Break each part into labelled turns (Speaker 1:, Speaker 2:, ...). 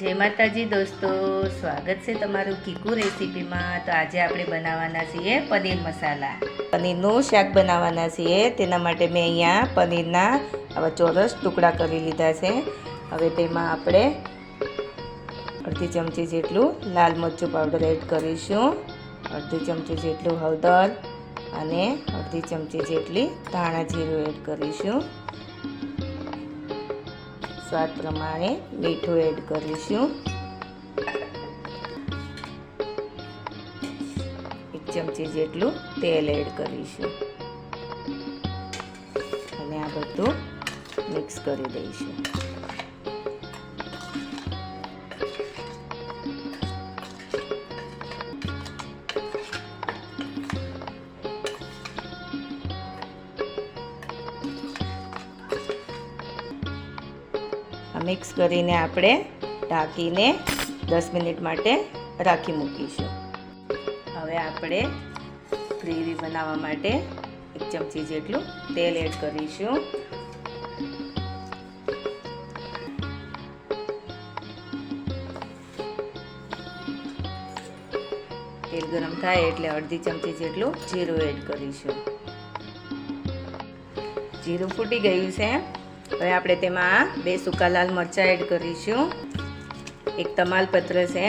Speaker 1: જય માતાજી દોસ્તો, સ્વાગત છે તમારું કીકુ રેસીપીમાં. તો આજે આપણે બનાવવાના છીએ પનીર મસાલા. પનીરનું શાક બનાવવાના છીએ. તેના માટે મેં અહીંયા પનીરના આવા ચોરસ ટુકડા કરી લીધા છે. હવે તેમાં આપણે અડધી ચમચી જેટલું લાલ મરચું પાવડર એડ કરીશું. અડધી ચમચી જેટલું હળદર અને અડધી ચમચી જેટલી ધાણા જીરું એડ કરીશું. સ્વાદ પ્રમાણે મીઠું એડ કરીશું. એક ચમચી જેટલું તેલ એડ કરીશું. અને આ બધું મિક્સ કરી દઈશું. મિક્સ કરીને આપણે ઢાંકીને દસ મિનિટ માટે રાખી મૂકીશું. હવે આપણે ગ્રેવી બનાવવા માટે એક ચમચી જેટલું તેલ એડ કરીશું. તેલ ગરમ થાય એટલે અડધી ચમચી જેટલું જીરું એડ કરીશું. જીરું ફૂટી ગયું છે. હવે આપણે તેમાં બે સૂકા લાલ મરચાં એડ કરીશું. એક તમાલપત્ર છે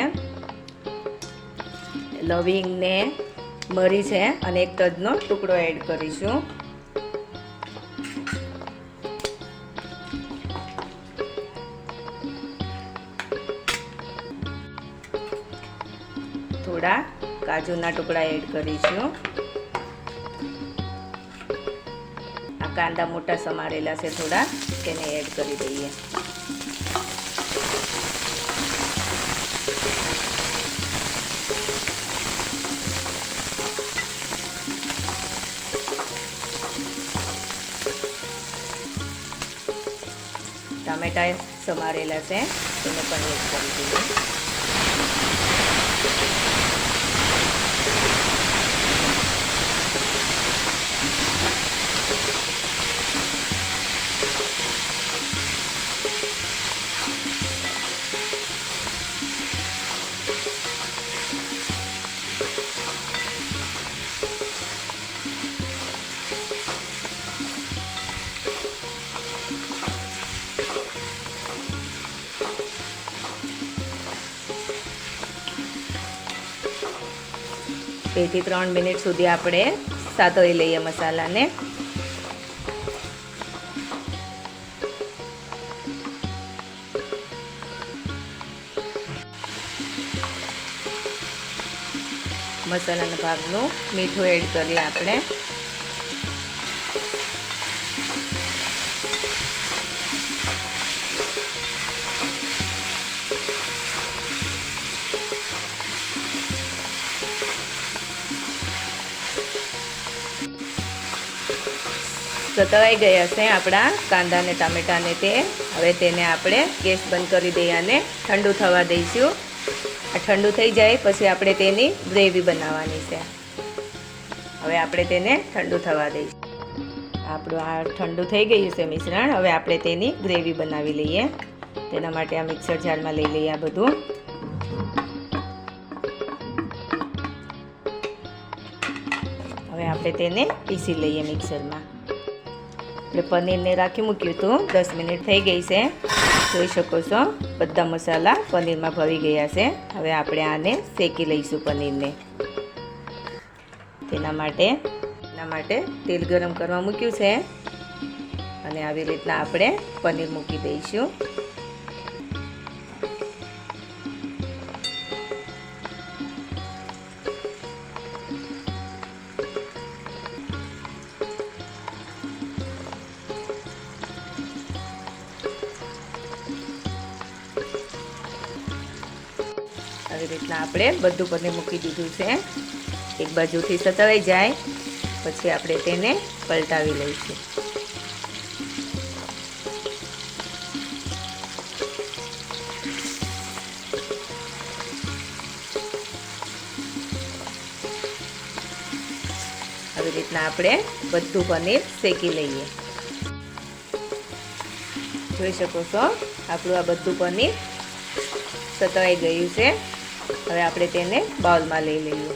Speaker 1: લવિંગ ને મરી છે અને એક તજનો ટુકડો એડ કરીશું. થોડા કાજુના ટુકડા એડ કરીશું. કાંદા મોટા સમારેલા છે થોડા, તેને એડ કરી દઈએ. ટામેટા સમારેલા છે, તેને પણ એડ કરી દઈએ. બેથી ત્રણ મિનિટ સુધી આપણે સાતોઈ લઈએ મસાલાને. મસાલાના ભાગનું મીઠું એડ કરીએ આપણે. સતળાઈ ગયા છે આપણા કાંદા અને ટામેટાને તે. હવે તેને આપણે ગેસ બંધ કરી દઈએ અને ઠંડુ થવા દઈશું. આ ઠંડુ થઈ જાય પછી આપણે તેની ગ્રેવી બનાવવાની છે. હવે આપણે તેને ઠંડુ થવા દઈશું. આપણું આ ઠંડુ થઈ ગયું છે મિશ્રણ. હવે આપણે તેની ગ્રેવી બનાવી લઈએ. તેના માટે આ મિક્સર જારમાં લઈ લઈએ આ બધું. હવે આપણે તેને પીસી લઈએ મિક્સરમાં. આપણે પનીરને રાખી મૂક્યું હતું. દસ મિનિટ થઈ ગઈ છે. જોઈ શકો છો, બધા મસાલા પનીરમાં ભરી ગયા છે. હવે આપણે આને શેકી લઈશું પનીરને. તેના માટે એના માટે તેલ ગરમ કરવા મૂક્યું છે. અને આવી રીતના આપણે પનીર મૂકી દઈશું. આવી રીતના આપણે બધું પનીર મૂકી દીધું છે. એક બાજુથી સતળાઈ જાય, પછી આપણે તેને પલટાવી લઈશું. આવી રીતના આપણે બધું પનીર શેકી લઈએ. જોઈ શકો છો, આપણું આ બધું પનીર સતવાઈ ગયું છે. હવે આપણે તેને બાઉલમાં લઈ લઈએ.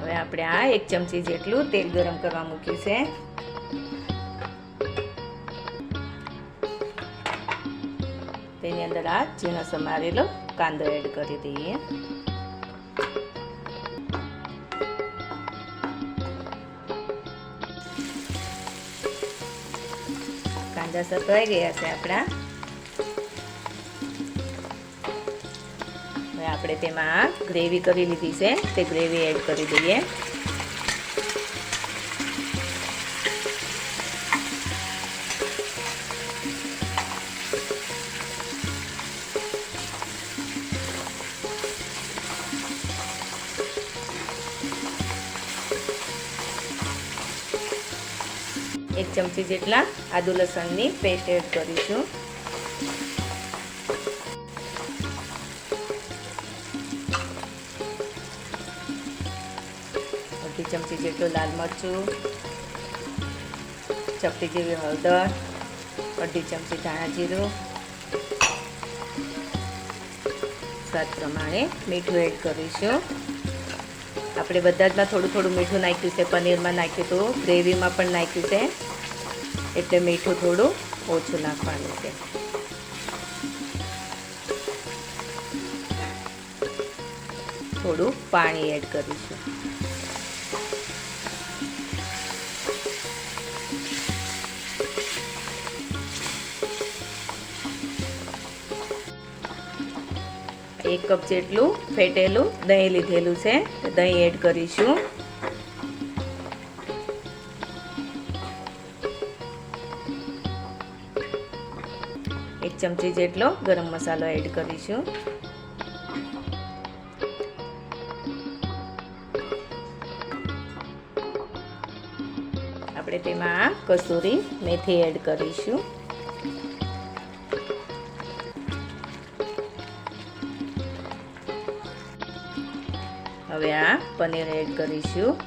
Speaker 1: હવે આપણે આ એક ચમચી જેટલું તેલ ગરમ કરવા મૂક્યું છે. તેની અંદર આ ઝીણો સમારેલો કાંદો એડ કરી દઈએ. કાંદા સતવાઈ ગયા છે આપણા. હવે આપણે તેમાં ગ્રેવી કરી લીધી છે. તે ગ્રેવી એડ કરી દઈએ. એક ચમચી જેટલા આદુ લસણની પેસ્ટ એડ કરીશું. અડધી ચમચી જેટલું લાલ મરચું, ચપટી જેવી હળદર, અડધી ચમચી ધાણા જીરું, સ્વાદ પ્રમાણે મીઠું એડ કરીશું. આપણે બધા જમાં થોડું થોડું મીઠું નાખ્યું છે, પનીરમાં નાખ્યું હતું, ગ્રેવીમાં પણ નાખ્યું છે, એટલે મીઠું થોડું ઓછું નાખવાનું છે. થોડું પાણી એડ કરીશું. એક કપ જેટલું ફેટેલું દહીં લીધેલું છે. દહીં એડ કરીશું. એક ચમચી જેટલો ગરમ મસાલો એડ કરીશું. આપણે તેમાં કસૂરી મેથી એડ કરીશું. હવે આ પનીર એડ કરીશું.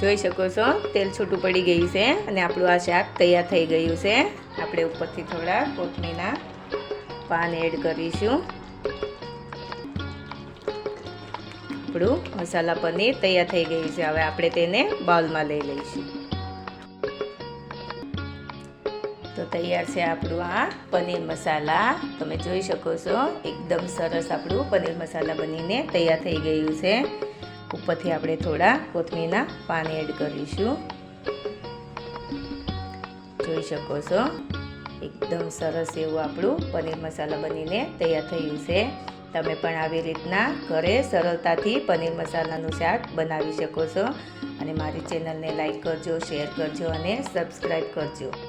Speaker 1: જોઈ શકો છો, તેલ છૂટું પડી ગયું છે અને આપણું આ શાક તૈયાર થઈ ગયું છે. આપણે ઉપરથી થોડા કોથમીના પાન એડ કરીશું. આપણું મસાલા પનીર તૈયાર થઈ ગયું છે. હવે આપણે તેને બાઉલમાં લઈ લઈશું. તો તૈયાર છે આપણું આ પનીર મસાલા. તમે જોઈ શકો છો, એકદમ સરસ આપણું પનીર મસાલા બનીને તૈયાર થઈ ગયું છે. ઉપરથી આપણે થોડા કોથમીરના પાન એડ કરીશું. જોઈ શકો છો, એકદમ સરસ એવું આપણું પનીર મસાલા બનીને તૈયાર થયું છે. તમે પણ આવી રીતના ઘરે સરળતાથી પનીર મસાલાનું શાક બનાવી શકો છો. અને મારી ચેનલને લાઈક કરજો, શેર કરજો અને સબસ્ક્રાઈબ કરજો.